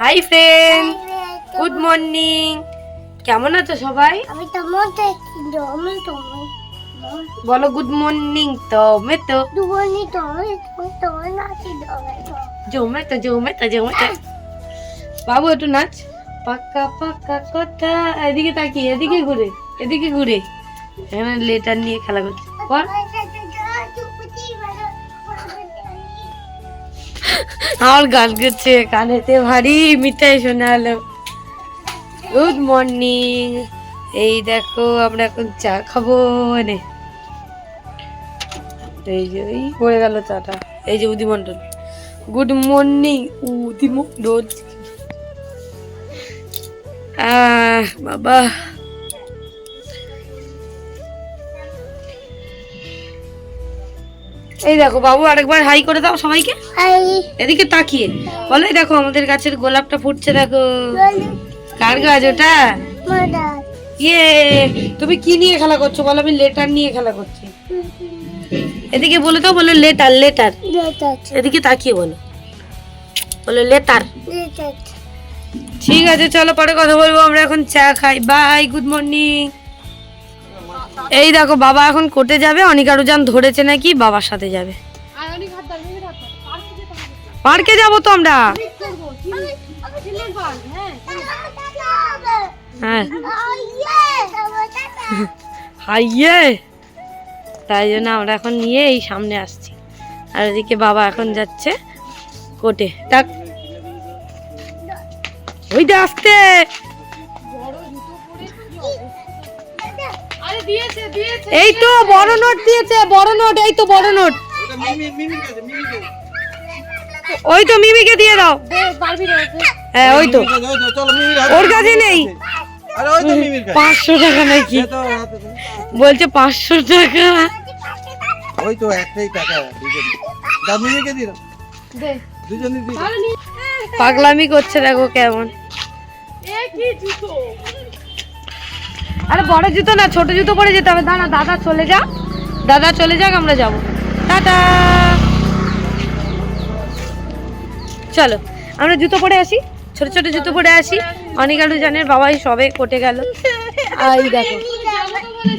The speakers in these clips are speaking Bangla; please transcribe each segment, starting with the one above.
হাই ফ্রেন্ড গুড মর্নিং কেমন আছো সবাই? আমি দেখছি আমি তোমার বলো গুড মর্নিং তমে তো। জমে তো জমে তো জমে তো বাবু একটু নাচ। পাক্কা পাক্কা কথা। এদিকে তাকিয়ে এদিকে ঘুরে এদিকে ঘুরে। এখানে লেটার নিয়ে খেলা করছে। বল। আমার গান করছে কানেতে ভারী মিঠাই শোনা হলো গুড মর্নিং এই দেখো, আমরা এখন চা খাব এনে। এই যে, এই পড়ে গেল চাটা। এই যে উদিমন্ডল গুড মর্নিং উদিমন্ডল আহ, বাবা। এই দেখো বাবু আরেকবার হাই করে দাও সবাইকে। এদিকে তাকিয়ে। বলো এই দেখো আমাদের গাছের গোলাপটা ফুটছে দেখো। কার গাছ ওটা? ইয়ে তুমি কি নিয়ে খেলা করছ বলো? আমি লেটার নিয়ে খেলা করছি। এদিকে বলে দাও বলো লেটার লেটার। এদিকে তাকিয়ে বলো। বলো লেটার। ঠিক আছে চলো পরে কথা বলব। আমরা এখন চা খাই। Bye good morning. এই দেখো বাবা এখন কোর্টে যাবে অনিকারুজান ধরেছে নাকি বাবার সাথে যাবে। পার্কে যাব তো আমরা। হ্যাঁ হাইয়ে। তাই জন্য আমরা এখন নিয়ে এই সামনে আসছি। আর এদিকে বাবা এখন যাচ্ছে কোর্টে। ডাক ওইটা আসতে এই তো বড় নোট দিয়েছে বড় নোট এই তো বড় নোট। ওই তো মিমিকে দিয়ে দাও। হ্যাঁ ওই তো। ওর কাছে নেই। আরে ওই তো মিমির কাছে। পাঁচশো টাকা নাকি। বলছে পাঁচশো টাকা। ওই তো একটাই টাকা মিমিকে দিল দুজনই পাগলামি করছে দেখো কেমন। আরে বড় জুতো না, ছোট জুতো পরে যেতে হবে। দাঁড়া, দাদা চলে যা দাদা চলে যাক, আমরা যাব। টাটা। চলো, আমরা জুতো পরে আসি। ছোট ছোট জুতো পরে আসি। অনিকালু জানের বাবাই সবে কোটে গেল। আই দেখো,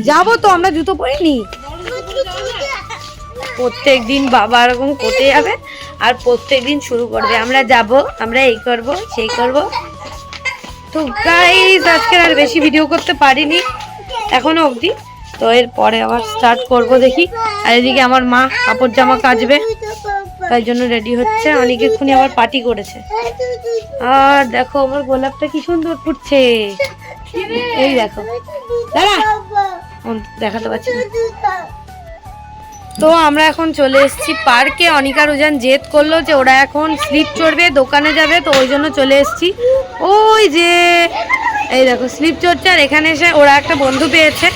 যাব তো, আমরা জুতো পরে নি? প্রত্যেক দিন বাবা এরকম কোটে যাবে, আর প্রত্যেক দিন শুরু করবে। আমরা যাব, আমরা এই করব, সেই করব। তো গাইজ আজকে আর বেশি ভিডিও করতে পারিনি, এখনও অবধি। তো এর পরে আবার স্টার্ট করব দেখি। আর এদিকে আমার মা কাপড় জামা কাচবে, তাই জন্য রেডি হচ্ছে। অনেক এক্ষুনি আবার পার্টি করেছে। আর দেখো, আমার গোলাপটা কি সুন্দর ফুটছে। এই দেখো। দাঁড়া। দেখাতে পারছি না। তো আমরা এখন চলে এসেছি পার্কে। অনিকা রুজান জেদ করল যে ওরা এখন স্লিপ চড়বে, দোকানে যাবে, তো ওই জন্য চলে এসেছি। ওই যে, এই দেখো, স্লিপ চড়ছে, আর এখানে এসে ওরা একটা বন্ধু পেয়েছে,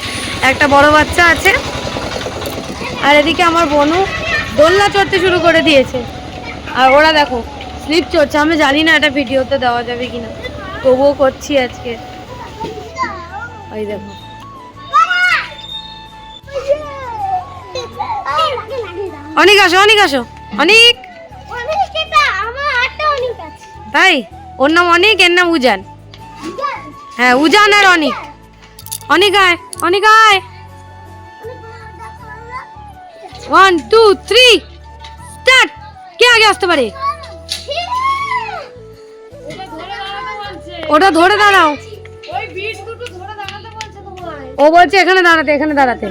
একটা বড় বাচ্চা আছে। আর এদিকে আমার বনু দোলনা চড়তে শুরু করে দিয়েছে। আর ওরা দেখো, স্লিপ চড়ছে, আমি জানি না এটা ভিডিওতে দেওয়া যাবে কিনা, তবুও করছি আজকে। ওই দেখো। অনেক আসো অনেক আসো। অনেক। তাই? ওর নাম অনেক এর নাম উজান। হ্যাঁ উজান আর অনেক। অনেক আয় অনেক আয়। ওয়ান টু থ্রি স্টার্ট কে আগে আসতে পারে? ওটা ধরে দাঁড়াও। ও বলছে এখানে দাঁড়াতে এখানে দাঁড়াতে।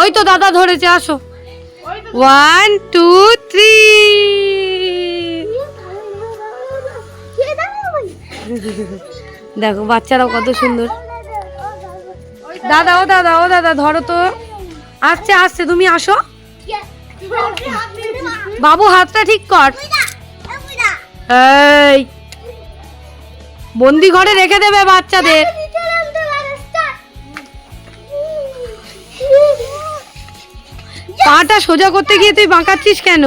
ওই তো দাদা ধরেছে আসো। ওয়ান টু থ্রি দেখো, বাচ্চারাও কত সুন্দর। দাদা, ও দাদা ও দাদা, ধরো তো। আসছে আসছে, তুমি আসো। বাবু, হাতটা ঠিক কর। এই, বন্দি ঘরে রেখে দেবে বাচ্চাদের। পাটা সোজা করতে গিয়ে তুই বাঁকাচ্ছিস কেন?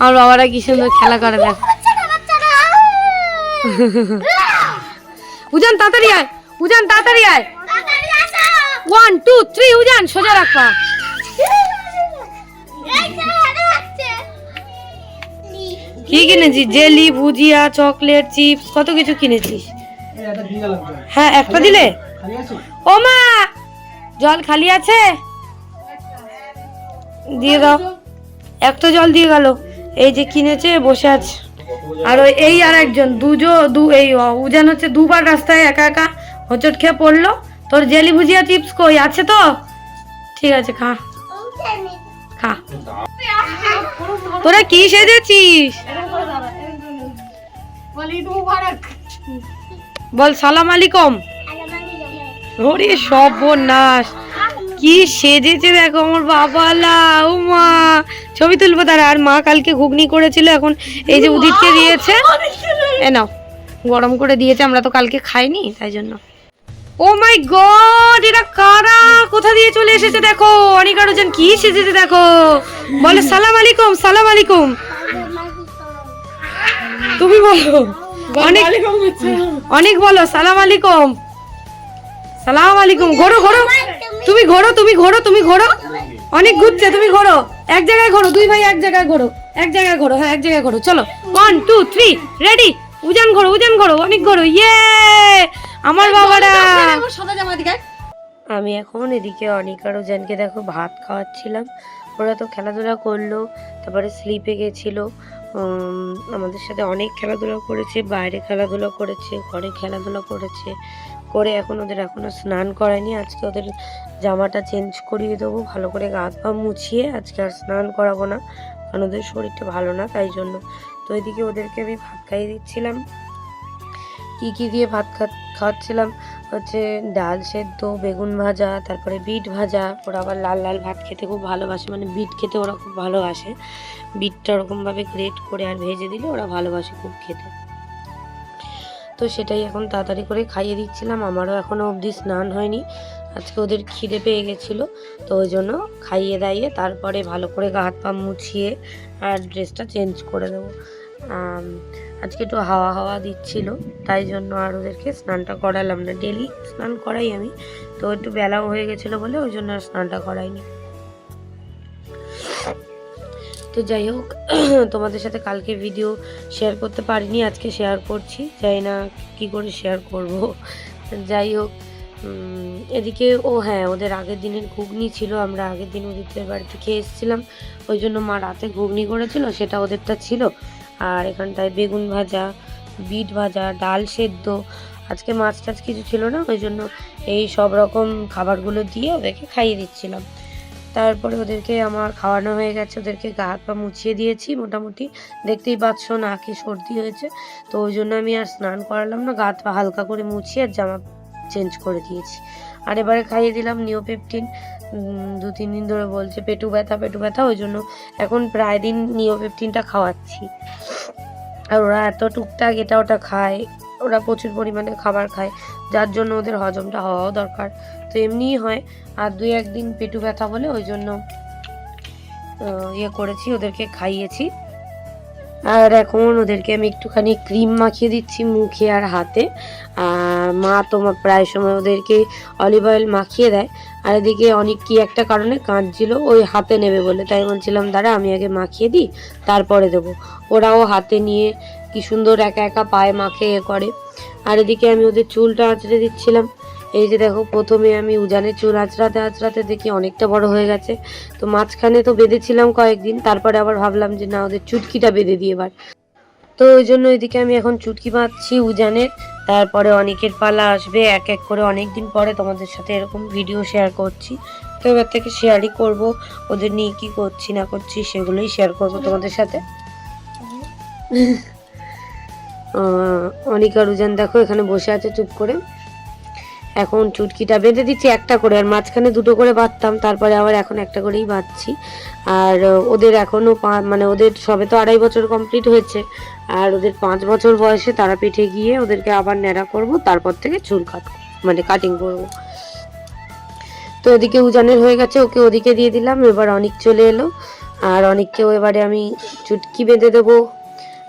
আমার বাবারা কি সুন্দর খেলা করে দেখ। উজান, তাড়াতাড়ি আয়। উজান, তাড়াতাড়ি আয়। ওয়ান টু থ্রি উজান, সোজা রাখবা কি কিনেছিস? জেলি, ভুজিয়া, চকলেট, চিপস, কত কিছু কিনেছিস? হ্যাঁ একটা দিলে? ও মা জল খালি আছে? দিয়ে দাও। একটা জল দিয়ে গেল। এই যে কিনেছে, বসে আছে। আর ওই এই আর একজন, দুজো, দু এই উজান হচ্ছে দুবার রাস্তায় একা একা হোঁচট খেয়ে পড়ল। তোর জেলি ভুজিয়া চিপস কই? আছে তো? ঠিক আছে, খা। খা। তোরা কি সেজেছিস? বল সালাম আলাইকুম। ওরে সর্বনাশ। কি সেজেছে দেখো আমার বাবালা ও মা। ছবি তুলবো তারা আর মা কালকে ঘুগনি করেছিল এখন এই যে উদিতকে দিয়েছে। এ নাও গরম করে দিয়েছে আমরা তো কালকে খাইনি তাই জন্য। ও মাই গড এটা কারা? কোথা দিয়ে চলে এসেছে দেখো? অনেক আরও জন কি সেজেছে দেখো? বলে সালাম আলাইকুম সালাম আলাইকুম। তুমি বলো। অনেক অনেক বলো সালাম আলাইকুম। সালাম আলাইকুম ঘোরো ঘোরো। তুমি ঘোরো তুমি ঘোরো তুমি ঘোরো। অনেক ঘুরছে তুমি ঘোরো। এক জায়গায় ঘোরো দুই ভাই এক জায়গায় ঘোরো। এক জায়গায় ঘোরো হ্যাঁ এক জায়গায় ঘোরো। চলো one two three ready Ujan ঘোরো উজান ঘোরো অনেক ঘোরো। ইয়ে আমার বাবারা। আমি এখন এদিকে অনিক আর উজানকে দেখো ভাত খাওয়াচ্ছিলাম। ওরা তো খেলাধুলা করল তারপরে স্লিপে গেছিল। আমাদের সাথে অনেক খেলাধুলা করেছে বাইরে খেলাধুলা করেছে ঘরে খেলাধুলা করেছে। করে এখন ওদের এখনও স্নান করায়নি। আজকে ওদের জামাটা চেঞ্জ করিয়ে দেবো, ভালো করে গা পা মুছিয়ে আজকে আর স্নান করাবো না, কারণ ওদের শরীরটা ভালো না, তাই জন্য। তো এদিকে ওদেরকে আমি ভাত খাইয়ে দিচ্ছিলাম। কি কি দিয়ে ভাত খা- খাওয়াচ্ছিলাম? হচ্ছে ডাল সেদ্ধ, বেগুন ভাজা, তারপরে বিট ভাজা। ওরা আবার লাল লাল ভাত খেতে খুব ভালোবাসে মানে বিট খেতে ওরা খুব ভালোবাসে। বিটটা ওরকমভাবে গ্রেট করে আর ভেজে দিলে ওরা ভালোবাসে খুব খেতে। তো সেটাই এখন তাড়াতাড়ি করে খাইয়ে দিচ্ছিলাম। আমারও এখনও অবধি স্নান হয়নি। আজকে ওদের খিদে পেয়ে গেছিল, তো ওই জন্য খাইয়ে দাইয়ে তারপরে ভালো করে গা হাত পা মুছিয়ে আর ড্রেসটা চেঞ্জ করে দেবো। আজকে একটু হাওয়া হাওয়া দিচ্ছিল, তাই জন্য আর ওদেরকে স্নানটা করালাম না। ডেলি স্নান করাই আমি, তো একটু বেলাও হয়ে গেছিল বলে ওই জন্য আর স্নানটা করাইনি। তো যাই হোক, তোমাদের সাথে কালকে ভিডিও শেয়ার করতে পারিনি, আজকে শেয়ার করছি। যাই না কি করে শেয়ার করব। যাই হোক এদিকে ও হ্যাঁ ওদের আগের দিনের ঘুগনি ছিল, আমরা আগের দিন ওদের বাড়িতে খেয়ে এসেছিলাম। ওই জন্য মা রাতে ঘুগনি করেছিল, সেটা ওদেরটা ছিল। আর এখানটায় বেগুন ভাজা, বিট ভাজা, ডাল সেদ্ধ। আজকে মাছ টাছ কিছু ছিল না, ওই জন্য এই সব রকম খাবারগুলো দিয়ে ওদেরকে খাইয়ে দিচ্ছিলাম। তারপরে ওদেরকে আমার খাওয়ানো হয়ে গেছে, ওদেরকে গা হাত পা মুছিয়ে দিয়েছি মোটামুটি। দেখতেই পাচ্ছ নাকে সর্দি হয়েছে, তো ওই জন্য আমি আর স্নান করালাম না, গা হাত পা হালকা করে মুছিয়ে আর জামা চেঞ্জ করে দিয়েছি। আর এবারে খাইয়ে দিলাম নিওপেপটিন দু তিন দিন ধরে বলছে পেটু ব্যথা পেটু ব্যথা, ওই জন্য এখন প্রায় দিন নিওপেপটিনটা খাওয়াচ্ছি। আর ওরা এত টুকটাক এটা ওটা খায় ওরা প্রচুর পরিমাণে খাবার খায়, যার জন্য ওদের হজমটা হওয়াও দরকার। তো এমনিই হয়, আর দুই একদিন পেটু ব্যথা বলে ওই জন্য ইয়ে করেছি, ওদেরকে খাইয়েছি। আর এখন ওদেরকে আমি একটুখানি ক্রিম মাখিয়ে দিচ্ছি মুখে আর হাতে। আর মা তোমার প্রায় সময় ওদেরকে অলিভ অয়েল মাখিয়ে দেয়। আর এদিকে অনেক কি একটা কারণে কাঁদছিল, ওই হাতে নেবে বলে। তাই বলছিলাম, দাঁড়া, আমি আগে মাখিয়ে দিই, তারপরে দেবো। ওরাও হাতে নিয়ে কি সুন্দর একা একা পায়ে মাখে এ করে। আর এদিকে আমি ওদের চুলটা আঁচড়ে দিচ্ছিলাম। এই যে দেখো, প্রথমে আমি উজানের চুল আঁচড়াতে আঁচড়াতে দেখি অনেকটা বড় হয়ে গেছে। তো মাঝখানে তো বেঁধেছিলাম কয়েকদিন, তারপরে আবার ভাবলাম যে না, ওদের চুটকিটা বেঁধে দিই এবার। তো ওই জন্য এদিকে আমি এখন চুটকি বাঁধছি উজানের। তারপরে অনেকের পালা আসবে, এক এক করে অনেক দিন পরে তোমাদের সাথে এরকম ভিডিও শেয়ার করছি। তো এবার থেকে শেয়ারই করব, ওদের নিয়ে কী করছি না করছি সেগুলোই শেয়ার করব তোমাদের সাথে। অনিকা রুজান, দেখো, এখানে বসে আছে চুপ করে। এখন চুটকিটা বেঁধে দিচ্ছি একটা করে, আর মাঝখানে দুটো করে বাঁধতাম, তারপরে আবার এখন একটা করেই বাঁধছি। আর ওদের এখনও মানে ওদের সবে তো আড়াই বছর কমপ্লিট হয়েছে, আর ওদের পাঁচ বছর বয়সে তারাপীঠে গিয়ে ওদেরকে আবার ন্যাড়া করব, তারপর থেকে চুল কাট মানে কাটিং করব। তো ওদিকে উজানের হয়ে গেছে, ওকে ওদিকে দিয়ে দিলাম, এবার অনেক চলে এলো। আর অনেককেও এবারে আমি চুটকি বেঁধে দেবো।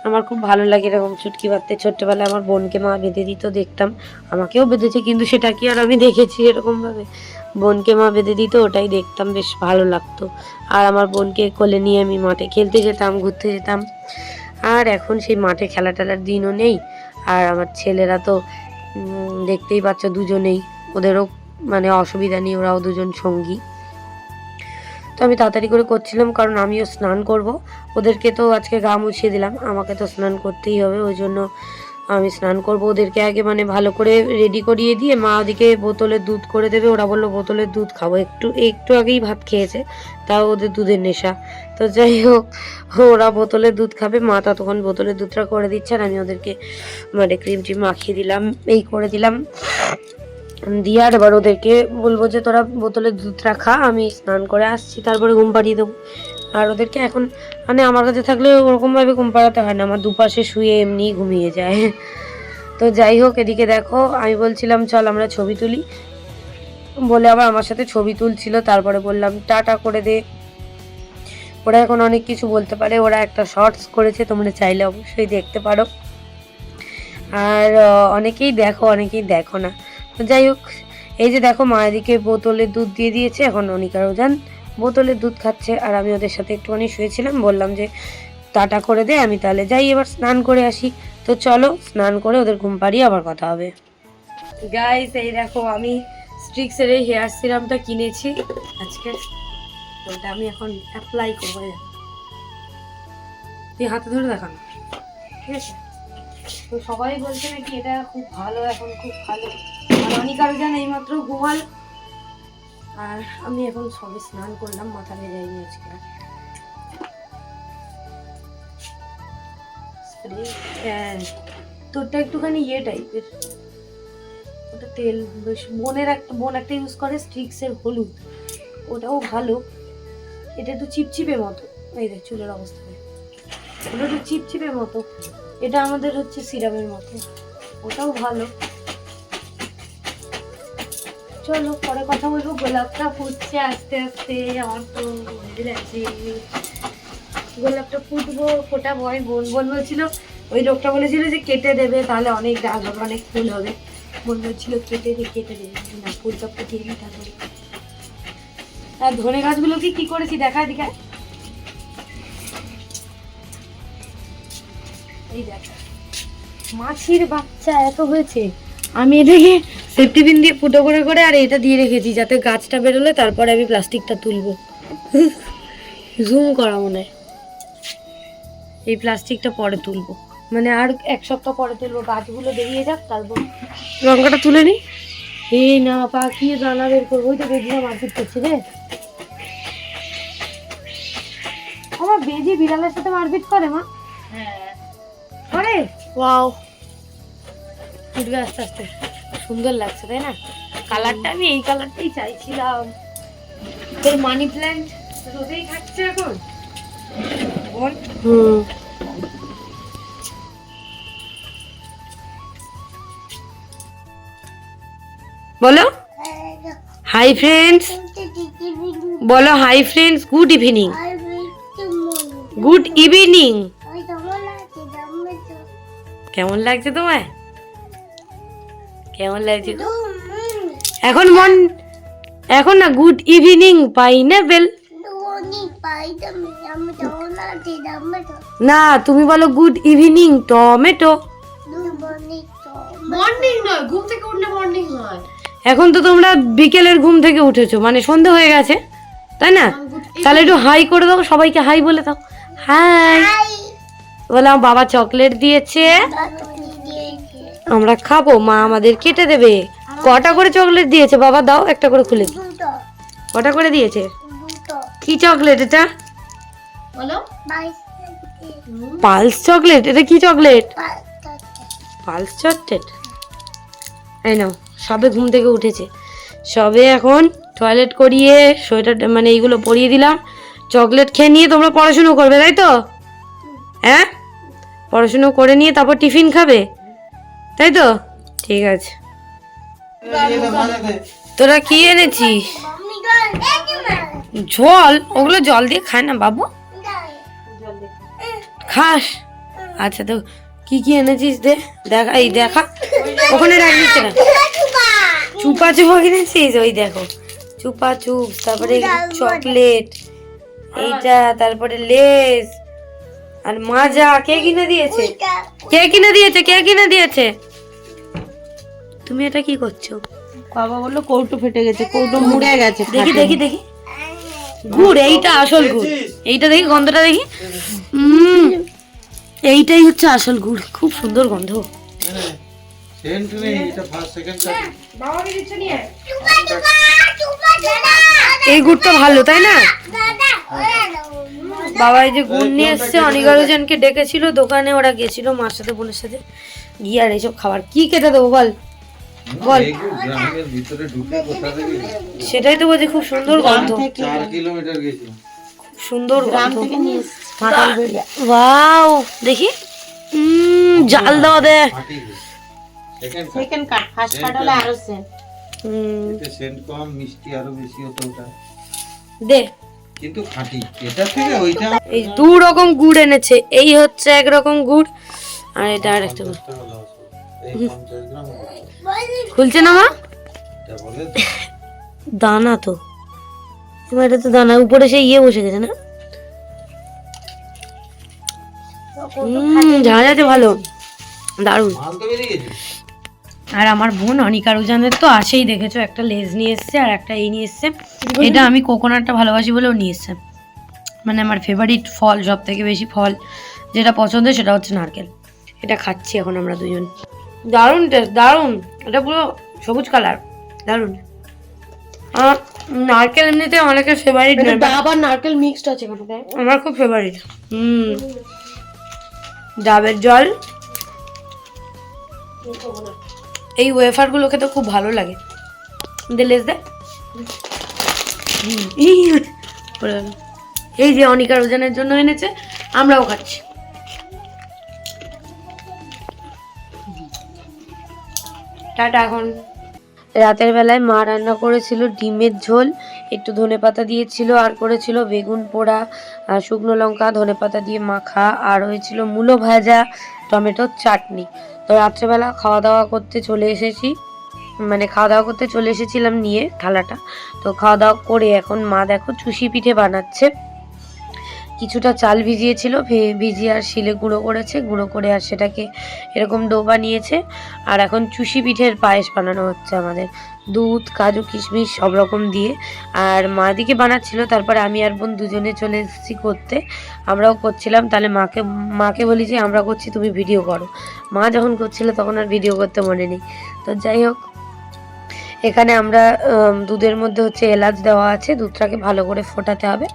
আমার খুব ভালো লাগে এরকম চুটকি বাঁধতে। ছোট্টবেলায় আমার বোনকে মা বেঁধে দিত, দেখতাম। আমাকেও বেঁধেছে, কিন্তু সেটা কি আর আমি দেখেছি এরকমভাবে? বোনকে মা বেঁধে দিত, ওটাই দেখতাম, বেশ ভালো লাগতো। আর আমার বোনকে কোলে নিয়ে আমি মাঠে খেলতে যেতাম, ঘুরতে যেতাম। আর এখন সেই মাঠে খেলা টেলার দিনও নেই। আর আমার ছেলেরা তো দেখতেই পাচ্ছ দুজনেই। ওদেরও মানে অসুবিধা নেই, ওরাও দুজন সঙ্গী। তো আমি তাড়াতাড়ি করে করছিলাম, কারণ আমিও স্নান করব। ওদেরকে তো আজকে গা মুছিয়ে দিলাম, আমাকে তো স্নান করতেই হবে, ওই জন্য আমি স্নান করব। ওদেরকে আগে মানে ভালো করে রেডি করিয়ে দিয়ে মা ওদিকে বোতলের দুধ করে দেবে, ওরা বলল বোতলের দুধ খাব। একটু একটু আগেই ভাত খেয়েছে, তাও ওদের দুধের নেশা। তো যাই হোক, ওরা বোতলের দুধ খাবে, মা ততক্ষণ বোতলের দুধটা করে দিচ্ছে, আর আমি ওদেরকে মানে ক্রিম টিম মাখিয়ে দিলাম, এই করে দিলাম। দিয়ে আর এবার ওদেরকে বলব যে, তোরা বোতলে দুধটা খা আমি স্নান করে আসছি, তারপরে ঘুম পাড়িয়ে দেবো। আর ওদেরকে এখন মানে আমার কাছে থাকলে ওরকমভাবে ঘুম পাড়াতে হয় না, আমার দুপাশে শুয়ে এমনি ঘুমিয়ে যায়। তো যাই হোক, এদিকে দেখো, আমি বলছিলাম, চল আমরা ছবি তুলি। বলে আবার আমার সাথে ছবি তুলছিল, তারপরে বললাম, টাটা করে দে। ওরা এখন অনেক কিছু বলতে পারে, ওরা একটা শর্টস করেছে, তোমরা চাইলে অবশ্যই দেখতে পারো। আর অনেকেই দেখো অনেকেই দেখো না। যাই হোক, এই যে দেখো মা এদিকে বোতলে দুধ দিয়ে দিয়েছে, এখন অনিকার ওজান বোতলে দুধ খাচ্ছে, আর আমি ওদের সাথে একটুখানি শুয়েছিলাম, বললাম যে, টাটা করে দে, আমি তাহলে যাই, এবার স্নান করে আসি। তো চলো, স্নান করে ওদের ঘুম পাড়িয়ে আবার কথা হবে। গাইস এই দেখো, আমি স্ট্রিক্সের এই হেয়ার সিরামটা কিনেছি। আজকে ওটা আমি এখন অ্যাপ্লাই করব। তুই হাতে ধরে দেখানো। ঠিক আছে? তো সবাই বলছে নাকি এটা খুব ভালো, এখন খুব ভালো। আর অনিকারও যেন এইমাত্র ঘুমাল আর আমি এখন সবে স্নান করলাম, মাথা ভেজাইনি আজকে। তোরটা একটুখানি ইয়ে টাইপের ওটা তেল, বেশ বোনের একটা বোন একটা ইউজ করে স্ট্রিক্সের হলুদ। ওটাও ভালো। এটা একটু চিপচিপের মতো। এই দেখ চুলের অবস্থা। ওটা একটু চিপচিপে মতো। এটা আমাদের হচ্ছে সিরামের মতো। ওটাও ভালো। চলো পরে কথা বলব, গোলাপটা ফুটছে আস্তে আস্তে, আমার তো গোলাপটা ফুটবো ফোটাবো আমি বোন বোন বলছিল, ওই লোকটা বলেছিল যে কেটে দেবে, তাহলে অনেক ডাল হবে, অনেক ফুল হবে। বোন বলছিল, কেটে দে কেটে দে, না, ফুলটা ফুটিয়ে দিই তারপরে আর ধনে গাছগুলোকে কি করেছি দেখা দিকে এই দেখ। মাছির বাচ্চা এত হয়েছে, আমি এটাকে সেফটি পিন দিয়ে ফুটো করে করে আর এটা দিয়ে রেখেছি যাতে গাছটা বেরোলে তারপরে আমি প্লাস্টিকটা তুলবো। জুম করা মনে হয়। এই প্লাস্টিকটা পরে তুলবো। মানে আর এক সপ্তাহ পরে তুলবো। গাছগুলো বেরিয়ে যাক তারপর লঙ্কাটা তুলে নি এই না পাকিয়ে দানা বের করব। ওই তো বেজিরা মারপিট করছে রে। আমার বেজি বিড়ালের সাথে মারপিট করে মা। হ্যাঁ। করে ওয়াও। ফুটবে আস্তে আস্তে। সুন্দর লাগছে তাই না? কালারটা আমি এই কালারটাই চাইছিলাম। তোর মানি প্ল্যান্ট রোদেই থাকছে এখন? বল। হুম। বলো। হাই ফ্রেন্ডস বলো hi friends good evening good evening কেমন লাগছে তোমায়? কেমন লাগছে এখন মন এখন না গুড ইভিনিং পাইনাপেল না তুমি বলো গুড ইভিনিং টমেটো। মর্নিং নয় ঘুম থেকে উঠলে মর্নিং হয়। এখন তো তোমরা বিকেলের ঘুম থেকে উঠেছো মানে সন্ধে হয়ে গেছে তাই না? তাহলে একটু হাই করে দাও সবাইকে হাই বলে দাও। হাই। বললাম বাবা চকলেট দিয়েছে। আমরা খাব মা আমাদের কেটে দেবে। কটা করে চকলেট দিয়েছে বাবা? দাও একটা করে খুলে কটা করে দিয়েছে? কি চকলেট এটা? বলো। পালস চকলেট এটা কি চকলেট পালস চকলেট এই নাও সবে ঘুম থেকে উঠেছে। সবে এখন টয়লেট করিয়ে সোয়েটার মানে এইগুলো পরিয়ে দিলাম। চকলেট খেয়ে নিয়ে তোমরা পড়াশুনো করবে তাই তো? হ্যাঁ? পড়াশুনো করে নিয়ে তারপর টিফিন খাবে? তাই তো? ঠিক আছে। তোরা কি এনেছিস? জল? ওগুলো জল দিয়ে খায় না বাবু? খাস? আচ্ছা তো কি কি এনেছিস দে? দেখা, এই দেখা। ওখানে রাখিস না চুপা চুপা কিনেছিস ওই দেখো। চুপা চুপ তারপরে চকলেট, এইটা, তারপরে লেস, আর মাজা। কে কিনে দিয়েছে? কে কিনে দিয়েছে? কে কিনে দিয়েছে? তুমি এটা কি করছ? বাবা বলল কৌটো ফেটে গেছে কৌটো মুড়ে গেছে দেখি দেখি দেখি। গুড় এইটা আসল গুড় এইটা দেখি গন্ধটা দেখি। উম, এইটাই হচ্ছে আসল গুড় খুব সুন্দর গন্ধ। সেন্ট নেই এটা ফার্স্ট সেকেন্ড এই গুড়টা ভালো তাই না? বাবা এই যে গুড় নিয়ে এসছে জনকে ডেকেছিল দোকানে ওরা গেছিল মার সাথে বোনের সাথে। গিয়ে আর এইসব খাবার কি খেতে দেবো বল? বল। গ্রামের ভিতরে ঢুকে কোথা থেকে সেটাই তো বলছি খুব সুন্দর গন্ধ। কিলোমিটার সুন্দর গন্ধ ওয়াও দেখি। উম, জাল দাও দে। Second second cut first cut হলে আরও সেম উম, সেন্ট কম মিষ্টি আরও বেশি হতো ওটা। দে। কিন্তু খাঁটি। এটা থেকে ওইটা এই দু রকম গুড় এনেছে। এই হচ্ছে এক রকম গুড় আর এটা আর একটা খুলছে না মা। দানা তো। এবার এটা তো দানা উপরে সেই ইয়ে বসে গেছে না? ঝাঁঝ আছে ভালো। দারুণ। আর আমার বোন অনিকা রুজানের তো আসেই দেখেছ? একটা লেজ নিয়ে এসছে আর একটা এই নিয়ে এসছে। এটা আমি কোকোনাটটা ভালোবাসি বলেও নিয়ে এসছে। মানে আমার ফেভারিট ফল সব থেকে বেশি ফল যেটা পছন্দ সেটা হচ্ছে নারকেল। এটা খাচ্ছি এখন আমরা দুজন। দারুণ টেস্ট দারুণ। এটা পুরো সবুজ কালার দারুণ। আর নারকেল এমনিতে অনেকের ফেভারিট ডাব আর নারকেল মিক্সড আছে আমার খুব ফেভারিট হুম। ডাবের জল। এই ওয়েফারগুলো খেতে খুব ভালো লাগে। দে লেস দে। এই যে অনিকার ওজনের জন্য এনেছে আমরাও খাচ্ছি। টাটা এখন। রাতের বেলায় মা রান্না করেছিল ডিমের ঝোল, একটু ধনেপাতা দিয়েছিল আর করেছিল বেগুন পোড়া শুকনো লঙ্কা ধনেপাতা দিয়ে মাখা, আর হয়েছিল মূলো ভাজা, টমেটোর চাটনি। তো রাত্রেবেলা খাওয়া দাওয়া করতে চলে এসেছি মানে খাওয়া দাওয়া করতে চলে এসেছিলাম নিয়ে থালাটা। তো খাওয়া দাওয়া করে এখন মা দেখো, চুষি পিঠে বানাচ্ছে। কিছুটা চাল ভিজিয়েছিল ভিজিয়ে আর শিলে গুঁড়ো করেছে, গুঁড়ো করে আর সেটাকে এরকম ডো বানিয়েছে আর এখন চুষি পিঠের পায়েস বানানো হচ্ছে আমাদের। দুধ, কাজু, কিশমিশ সব রকম দিয়ে। আর মা দিকে বানাচ্ছিল, তারপরে আমি আর বোন দুজনে চলে এসেছি করতে। আমরাও করছিলাম, তাহলে মাকে মাকে বলি যে, আমরা করছি, তুমি ভিডিও করো। মা যখন করছিল, তখন আর ভিডিও করতে মনে নেই। তো যাই হোক এখানে আমরা দুধের মধ্যে হচ্ছে এলাচ দেওয়া আছে। দুধটাকে ভালো করে ফোটাতে হবে।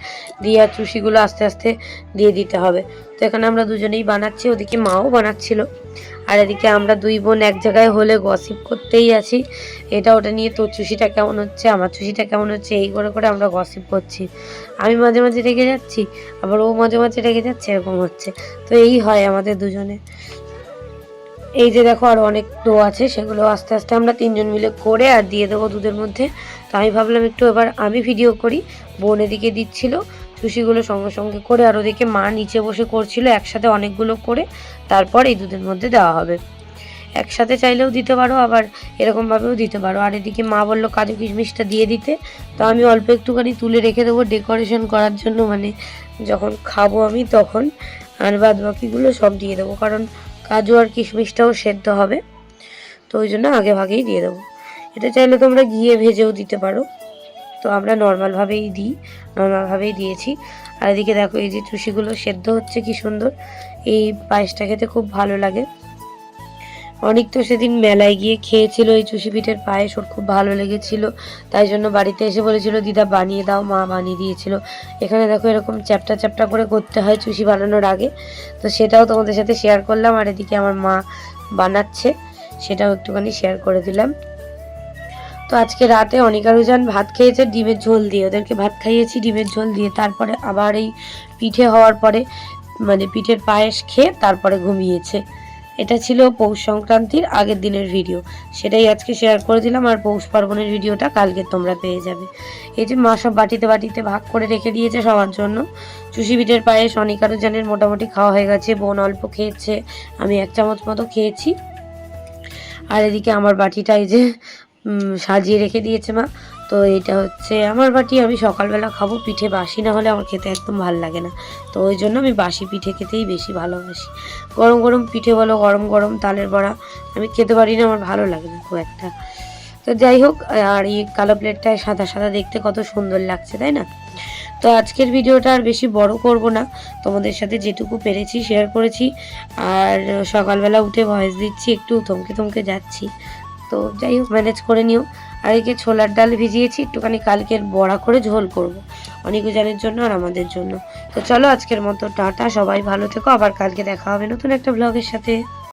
দিয়ে আর চুষিগুলো আস্তে আস্তে দিয়ে দিতে হবে। তো এখানে আমরা দুজনেই বানাচ্ছি। ওদিকে মাও বানাচ্ছিল। আর এদিকে আমরা দুই বোন এক জায়গায় হলে গসিপ করতেই আছি। এটা ওটা নিয়ে তোর চুষিটা কেমন হচ্ছে, আমার চুষিটা কেমন হচ্ছে, এই করে করে আমরা গসিপ করছি। আমি মাঝে মাঝে রেগে যাচ্ছি, আবার ও মাঝে মাঝে রেগে যাচ্ছে, এরকম হচ্ছে। তো এই হয় আমাদের দুজনে এই যে দেখো আর অনেক ডো আছে, সেগুলো আস্তে আস্তে আমরা তিনজন মিলে করে আর দিয়ে দেবো দুধের মধ্যে। তো আমি ভাবলাম একটু এবার আমি ভিডিও করি, বোন এদিকে দিচ্ছিল, সুশিগুলো সঙ্গে সঙ্গে করে আর ওদিকে মা নিচে বসে করছিল একসাথে অনেকগুলো করে, তারপর এই দুধের মধ্যে দেওয়া হবে। একসাথে চাইলেও দিতে পারো, আবার এরকমভাবেও দিতে পারো। আর এদিকে মা বলল, কাজু কিশমিশটা দিয়ে দিতে। তো আমি অল্প একটুখানি তুলে রেখে দেবো ডেকোরেশন করার জন্য মানে যখন খাব আমি তখন, আর বাদ বাকিগুলো সব দিয়ে দেবো। কারণ কাজু আর কিশমিশটাও সেদ্ধ হবে। তো ওই জন্য আগে ভাগেই দিয়ে দেবো। এটা চাইলে তোমরা গিয়ে ভেজেও দিতে পারো। তো আমরা নর্মালভাবেই দিই নর্মালভাবেই দিয়েছি। আর এদিকে দেখো, এই যে চুষিগুলো সেদ্ধ হচ্ছে কি সুন্দর। এই পায়েসটা খেতে খুব ভালো লাগে। অনেক তো সেদিন মেলায় গিয়ে খেয়েছিল, এই চুষি পিঠের পায়েস, ওর খুব ভালো লেগেছিল। তাই জন্য বাড়িতে এসে বলেছিল, দিদা, বানিয়ে দাও, মা বানিয়ে দিয়েছিল। এখানে দেখো এরকম চ্যাপটা চ্যাপটা করে করতে হয় চুষি বানানোর আগে। তো সেটাও তোমাদের সাথে শেয়ার করলাম, আর এদিকে আমার মা বানাচ্ছে, সেটাও একটুখানি শেয়ার করে দিলাম। তো আজকে রাতে অনিকারুজান ভাত খেয়েছে ডিমের ঝোল দিয়ে। ওদেরকে ভাত খাইয়েছি ডিমের ঝোল দিয়ে, তারপরে আবার এই পিঠে হওয়ার পরে মানে পিঠের পায়েস খেয়ে তারপরে ঘুমিয়েছে। এটা ছিল পৌষ সংক্রান্তির আগের দিনের ভিডিও সেটাই আজকে শেয়ার করে দিলাম আর পৌষ পার্বণের ভিডিওটা কালকে তোমরা পেয়ে যাবে। এই যে মা সব বাটিতে বাটিতে ভাগ করে রেখে দিয়েছে সবার জন্য। চুষি পিঠের পায়েস অনিকারুজানের মোটামুটি খাওয়া হয়ে গেছে, বোন অল্প খেয়েছে, আমি এক চামচ মতো খেয়েছি। আর এদিকে আমার বাটিটা এই যে সাজিয়ে রেখে দিয়েছে মা। তো এটা হচ্ছে আমার বাটি, আমি সকালবেলা খাব, পিঠে বাসি, না হলে আমার খেতে একদম ভালো লাগে না। তো ওই জন্য আমি বাসি পিঠে খেতেই বেশি ভালোবাসি। গরম গরম পিঠে বলো, গরম গরম তালের বড়া, আমি খেতে পারি না, আমার ভালো লাগে না খুব একটা। তো যাই হোক, আর এই কালো প্লেটটায় সাদা সাদা দেখতে কত সুন্দর লাগছে, তাই না? তো আজকের ভিডিওটা আর বেশি বড় করব না। তোমাদের সাথে যেটুকু পেরেছি শেয়ার করেছি। আর সকালবেলা উঠে ভয়েস দিচ্ছি, একটু থমকে থমকে যাচ্ছি। তো যাই হোক ম্যানেজ করে নিও। আর একে ছোলার ডাল ভিজিয়েছি, একটুখানি কালকের বড়া করে ঝোল করব। অনিকজানের জন্য আর আমাদের জন্য। তো চলো আজকের মতো, টাটা, সবাই ভালো থেকো, আবার কালকে দেখা হবে নতুন একটা ব্লগের সাথে।